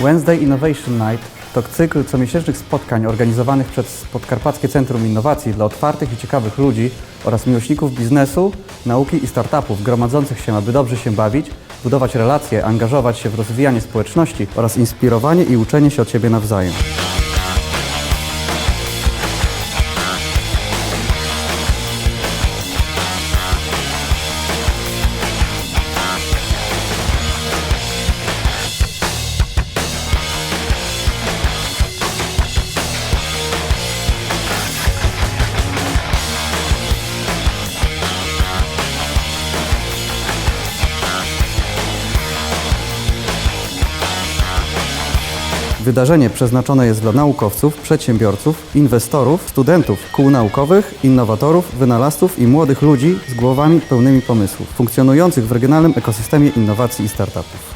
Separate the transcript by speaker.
Speaker 1: Wednesday Innovation Night to cykl comiesięcznych spotkań organizowanych przez Podkarpackie Centrum Innowacji dla otwartych i ciekawych ludzi oraz miłośników biznesu, nauki i startupów gromadzących się, aby dobrze się bawić, budować relacje, angażować się w rozwijanie społeczności oraz inspirowanie i uczenie się od siebie nawzajem. Wydarzenie przeznaczone jest dla naukowców, przedsiębiorców, inwestorów, studentów, kół naukowych, innowatorów, wynalazców i młodych ludzi z głowami pełnymi pomysłów, funkcjonujących w regionalnym ekosystemie innowacji i startupów.